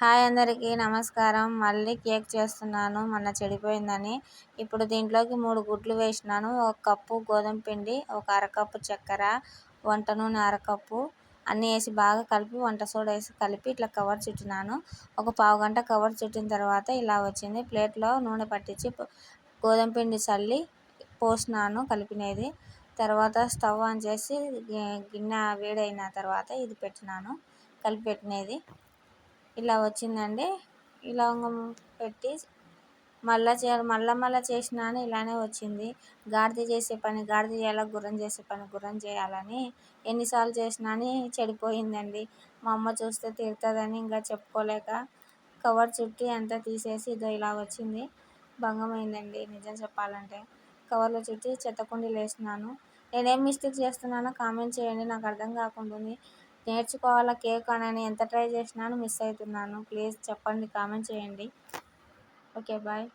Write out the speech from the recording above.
Hi అందరికీ నమస్కారం. మళ్ళీ కేక్ చేస్తున్నాను. మొన్న చెడిపోయిందని. ఇప్పుడు దీంట్లోకి మూడు గుడ్లు వేసినాను. ఒక కప్పు గోధుమ పిండి ఒక అరకప్పు చక్కెర వంట నూనె అరకప్పు అన్నీ వేసి బాగా కలిపి వంట సోడా వేసి కలిపి ఇట్లా కవర్ చుట్టినాను. ఒక పావు గంట కవర్ చుట్టిన తర్వాత ఇలా వచ్చింది. ప్లేట్లో నూనె పట్టించి గోధుమ పిండి చల్లి పోసినాను కలిపినది. తర్వాత స్టవ్ ఆన్ చేసి గిన్నె వేడైన తర్వాత ఇది పెట్టినాను. కలిపి పెట్టినది. ఇలా వచ్చిందండి. లవంగం పెట్టి మళ్ళా చేయాలి మళ్ళా మళ్ళా చేసినాను ఇలానే వచ్చింది. గాడిద చేసే పని గాడిద చేయాలి గుర్రం చేసే పని గుర్రం చేయాలని ఎన్నిసార్లు చేసినా అని చెడిపోయిందండి. మా అమ్మ చూస్తే తిడుతుందని ఇంకా చెప్పుకోలేక కవర్ చుట్టి అంతా తీసేసి ఇదో ఇలా వచ్చింది. భంగమైందండి నిజం చెప్పాలంటే. కవర్లో చుట్టి చెత్తకుండీలు వేసినాను. నేనేం మిస్టేక్ చేస్తున్నానో కామెంట్ చేయండి నాకు అర్థం కాకుండా ఉంది నేర్చుకోవాలా కేక్ అని ఎంత ట్రై చేసినాను మిస్ అవుతున్నాను. ప్లీజ్ చెప్పండి కామెంట్ చేయండి. Okay bye.